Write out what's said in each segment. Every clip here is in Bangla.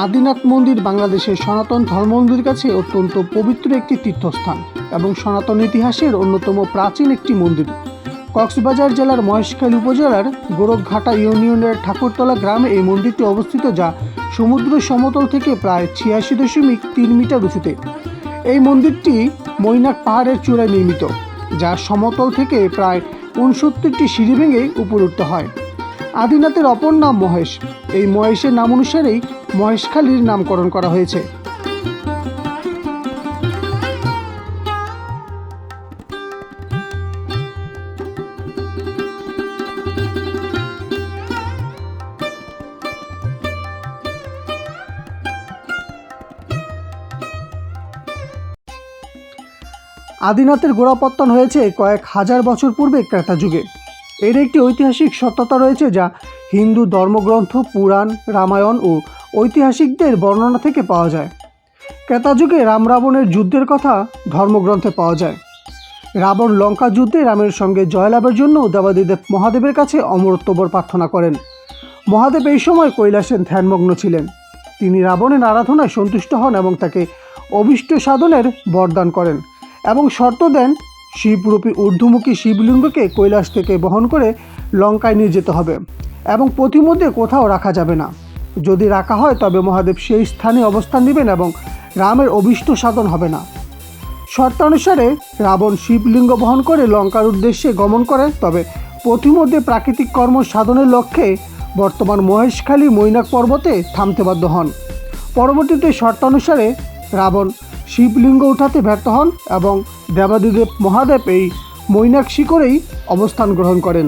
আদিনাথ মন্দির বাংলাদেশের সনাতন ধর্মমন্দির কাছে অত্যন্ত পবিত্র একটি তীর্থস্থান এবং সনাতন ইতিহাসের অন্যতম প্রাচীন একটি মন্দির। কক্সবাজার জেলার মহেশখালী উপজেলার গোরখঘাটা ইউনিয়নের ঠাকুরতলা গ্রামে এই মন্দিরটি অবস্থিত যা সমুদ্র সমতল থেকে প্রায় ছিয়াশি দশমিক তিন মিটার উঁচুতে। এই মন্দিরটি মৈনাক পাহাড়ের চূড়ায় নির্মিত, যা সমতল থেকে প্রায় উনসত্তরটি সিঁড়ি ভেঙে উঠতে হয়। আদিনাথের অপর নাম মহেশ। এই মহেশের নাম অনুসারেই মহেশখালীর নামকরণ করা হয়েছে। আদিনাথের গোড়াপত্তন হয়েছে কয়েক হাজার বছর পূর্বে ক্রেতা যুগে। এর একটি ঐতিহাসিক সত্যতা রয়েছে যা হিন্দু ধর্মগ্রন্থ, পুরাণ, রামায়ণ ও ঐতিহাসিকদের বর্ণনা থেকে পাওয়া যায়। ক্রেতা যুগে রাম রাবণের যুদ্ধের কথা ধর্মগ্রন্থে পাওয়া যায়। রাবণ লঙ্কা যুদ্ধে রামের সঙ্গে জয়লাভের জন্য দেবাদিদেব মহাদেবের কাছে অমরত্ববর প্রার্থনা করেন। মহাদেব এই সময় কৈলাসের ধ্যানমগ্ন ছিলেন। তিনি রাবণের আরাধনায় সন্তুষ্ট হন এবং তাকে অভিষ্ট সাধনের বরদান করেন এবং শর্ত দেন শিবরূপী ঊর্ধ্বমুখী শিবলিঙ্গকে কৈলাস থেকে বহন করে লঙ্কায় নিয়ে যেতে হবে এবং প্রতিমধ্যে কোথাও রাখা যাবে না। যদি রাখা হয়, তবে মহাদেব সেই স্থানে অবস্থান নেবেন এবং রামের অভিষ্ট সাধন হবে না। শর্তানুসারে রাবণ শিবলিঙ্গ বহন করে লঙ্কার উদ্দেশ্যে গমন করে, তবে পথিমধ্যে প্রাকৃতিক কর্ম সাধনের লক্ষ্যে বর্তমান মহেশখালী মৈনাক পর্বতে থামতে বাধ্য হন। পরবর্তীতে শর্তানুসারে রাবণ শিবলিঙ্গ উঠাতে ব্যর্থ হন এবং দেবাদিদেব মহাদেব এই মৈনাক্ষী করেই অবস্থান গ্রহণ করেন।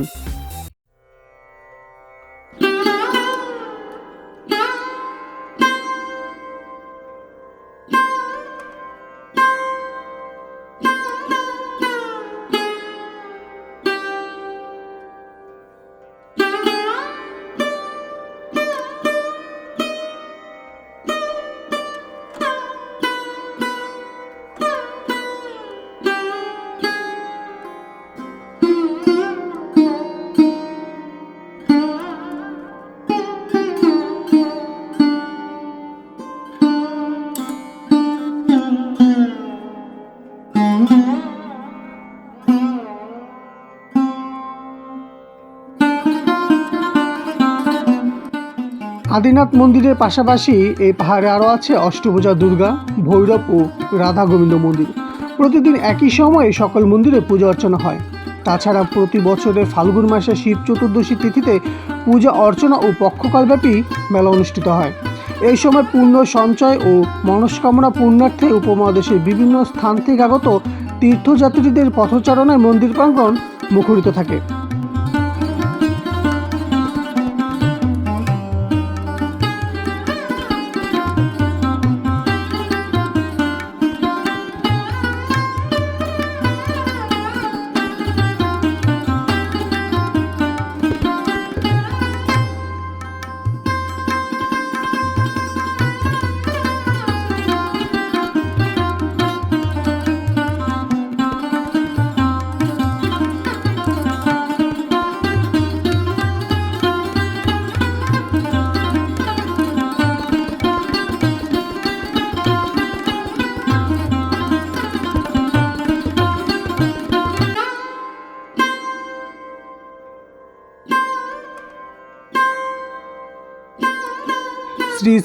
আদিনাথ মন্দিরের পাশাপাশি এই পাহাড়ে আরও আছে অষ্টভুজা দুর্গা, ভৈরব ও রাধা গোবিন্দ মন্দির। প্রতিদিন একই সময়ে সকল মন্দিরে পূজা অর্চনা হয়। তাছাড়া প্রতি বছরের ফাল্গুন মাসে শিব চতুর্দশী তিথিতে পূজা অর্চনা ও পক্ষকালব্যাপী মেলা অনুষ্ঠিত হয়। এই সময় পূর্ণ সঞ্চয় ও মনস্কামনা পূর্ণার্থে উপমহাদেশের বিভিন্ন স্থান থেকে আগত তীর্থযাত্রীদের পথচারণায় মন্দির প্রাঙ্গণ মুখরিত থাকে।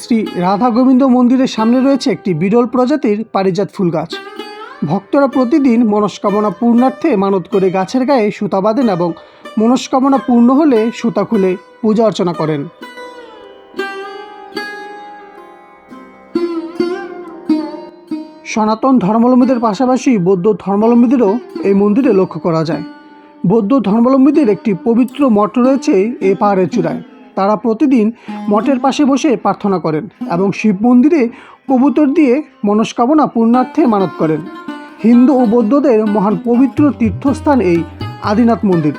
শ্রী রাধা গোবিন্দ মন্দিরের সামনে রয়েছে একটি বিরল প্রজাতির পারিজাত ফুল গাছ। ভক্তরা প্রতিদিন মনস্কামনা পূর্ণার্থে মানত করে গাছের গায়ে সুতা বাঁধেন এবং মনস্কামনা পূর্ণ হলে সুতা খুলে পূজা অর্চনা করেন। সনাতন ধর্মাবলম্বীদের পাশাপাশি বৌদ্ধ ধর্মাবলম্বীদেরও এই মন্দিরে লক্ষ্য করা যায়। বৌদ্ধ ধর্মাবলম্বীদের একটি পবিত্র মঠ রয়েছে এই পাহাড়ের চূড়ায়। তারা প্রতিদিন মঠের পাশে বসে প্রার্থনা করেন এবং শিব মন্দিরে কবুতর দিয়ে মনস্কামনা পূর্ণার্থে মানত করেন। হিন্দু ও বৌদ্ধদের মহান পবিত্র তীর্থস্থান এই আদিনাথ মন্দির।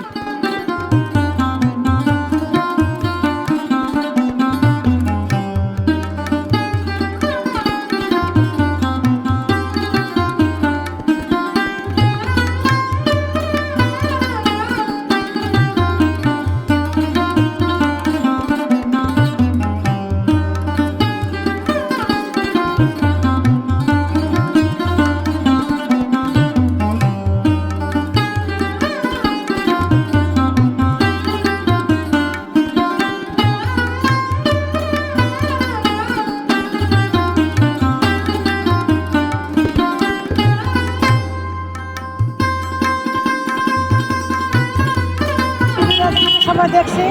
দেখছি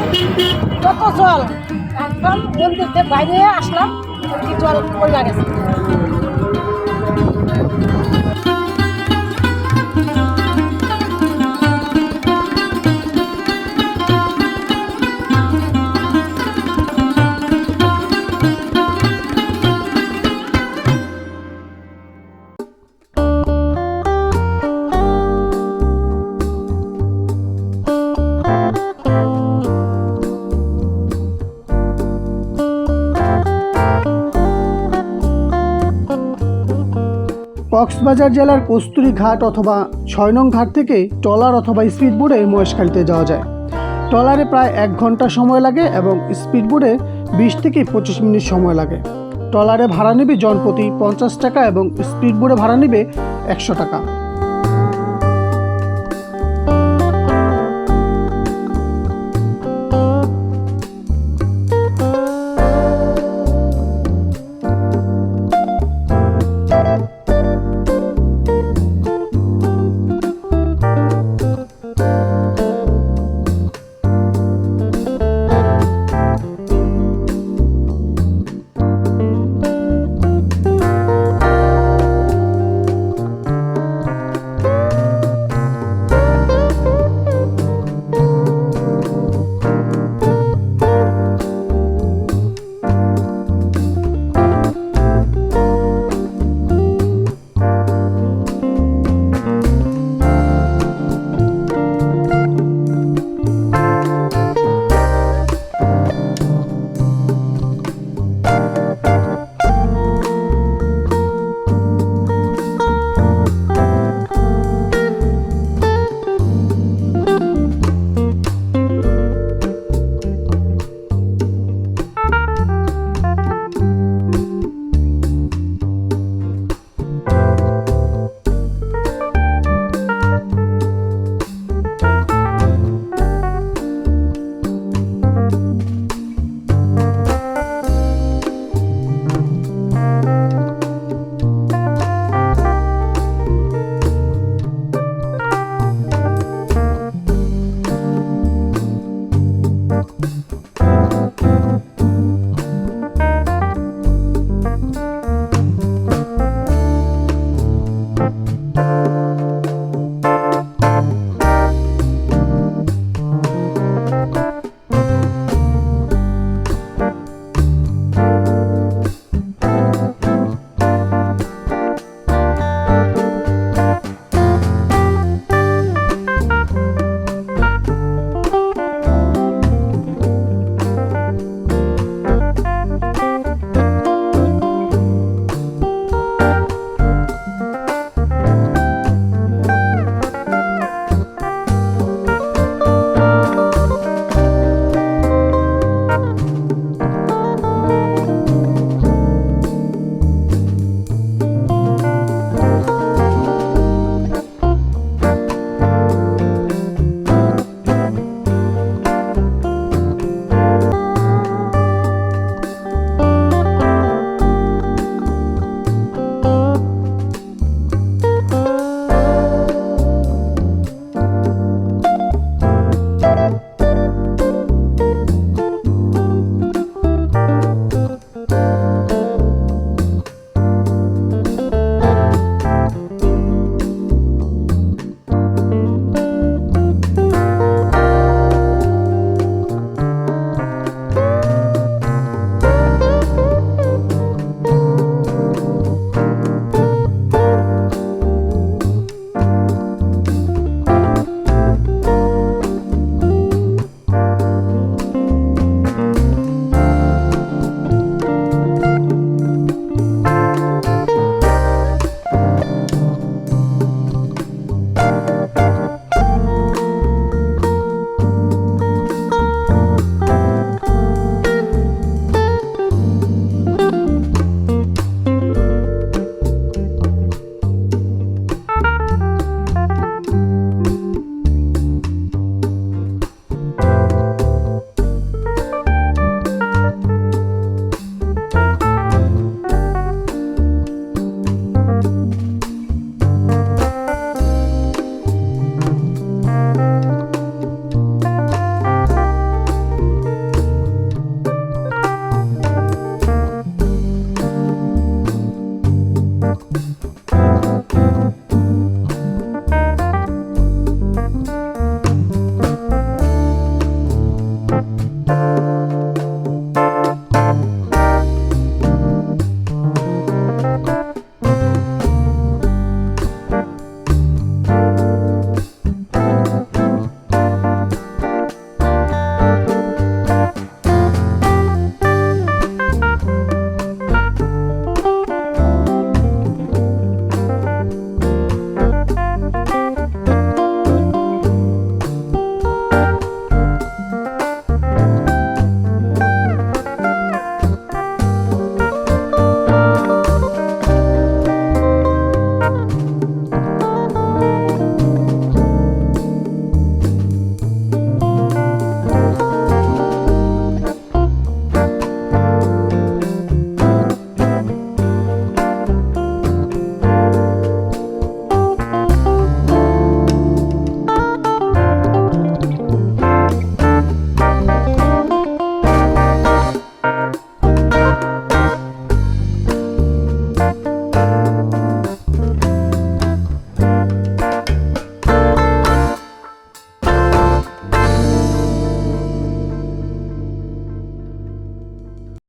কত জল একদম মন্দির বাইরে আসলাম কি জল পড়ে গেছে। কক্সবাজার জেলার কস্তুরী ঘাট অথবা ছয় নং ঘাট থেকে ট্রলার অথবা স্পিডবোটে মহেশখালীতে যাওয়া যায়। ট্রলারে প্রায় এক ঘণ্টা সময় লাগে এবং স্পিডবোটে বিশ থেকে পঁচিশ মিনিট সময় লাগে। ট্রলারে ভাড়া নেবে জনপ্রতি পঞ্চাশ টাকা এবং স্পিডবোটে ভাড়া নেবে একশো টাকা।